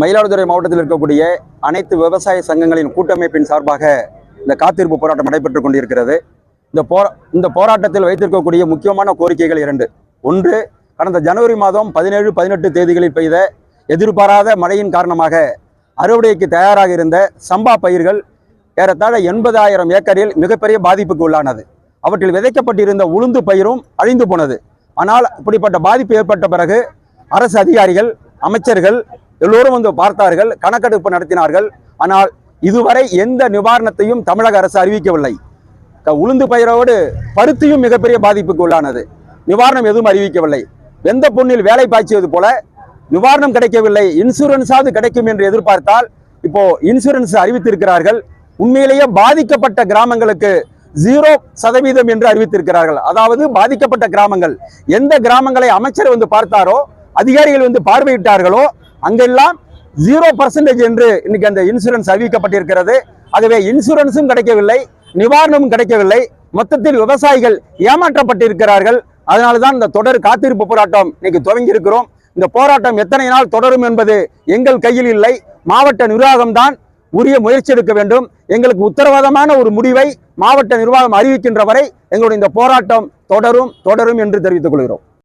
மயிலாடுதுறை மாவட்டத்தில் இருக்கக்கூடிய அனைத்து விவசாய சங்கங்களின் கூட்டமைப்பின் சார்பாக இந்த காத்திருப்பு போராட்டம் நடைபெற்றுக் கொண்டிருக்கிறது. இந்த போரா இந்த போராட்டத்தில் வைத்திருக்கக்கூடிய முக்கியமான கோரிக்கைகள் இரண்டு. ஒன்று கடந்த ஜனவரி மாதம் பதினேழு பதினெட்டு தேதிகளில் பெய்த எதிர்பாராத மழையின் காரணமாக அறுவடைக்கு தயாராக இருந்த சம்பா பயிர்கள் ஏறத்தாழ எண்பதாயிரம் ஏக்கரில் மிகப்பெரிய பாதிப்புக்கு உள்ளானது. அவற்றில் விதைக்கப்பட்டிருந்த உளுந்து பயிரும் அழிந்து போனது. ஆனால் இப்படிப்பட்ட பாதிப்பு ஏற்பட்ட பிறகு அரசு அதிகாரிகள் அமைச்சர்கள் எல்லோரும் வந்து பார்த்தார்கள் கணக்கெடுப்பு நடத்தினார்கள். ஆனால் இதுவரை எந்த நிவாரணத்தையும் தமிழக அரசு அறிவிக்கவில்லை. உளுந்து பயிரோடு பருத்தியும் மிகப்பெரிய பாதிப்புக்கு உள்ளானது. நிவாரணம் எதுவும் அறிவிக்கவில்லை. எந்த பொண்ணில் வேலை பாய்ச்சியது போல நிவாரணம் கிடைக்கவில்லை. இன்சூரன்ஸாவது கிடைக்கும் என்று எதிர்பார்த்தால் இப்போ இன்சூரன்ஸ் அறிவித்திருக்கிறார்கள். உண்மையிலேயே பாதிக்கப்பட்ட கிராமங்களுக்கு ஜீரோ சதவீதம் என்று அறிவித்திருக்கிறார்கள். அதாவது பாதிக்கப்பட்ட கிராமங்கள் எந்த கிராமங்களை அமைச்சர் வந்து பார்த்தாரோ அதிகாரிகள் வந்து பார்வையிட்டார்களோ அங்கெல்லாம் ஜீரோ பர்சன்டேஜ் என்று இன்னைக்கு அந்த இன்சூரன்ஸ் அறிவிக்கப்பட்டிருக்கிறது. ஆகவே இன்சூரன்ஸும் கிடைக்கவில்லை நிவாரணமும் கிடைக்கவில்லை. மொத்தத்தில் விவசாயிகள் ஏமாற்றப்பட்டிருக்கிறார்கள். அதனால தான் இந்த தொடர் காத்திருப்பு போராட்டம் இன்னைக்கு துவங்கி இருக்கிறோம் இந்த போராட்டம் எத்தனை நாள் தொடரும் என்பது எங்கள் கையில் இல்லை. மாவட்ட நிர்வாகம்தான் உரிய முயற்சி எடுக்க வேண்டும். எங்களுக்கு உத்தரவாதமான ஒரு முடிவை மாவட்ட நிர்வாகம் அறிவிக்கின்ற வரை எங்களுடைய இந்த போராட்டம் தொடரும் தொடரும் என்று தெரிவித்துக் கொள்கிறோம்.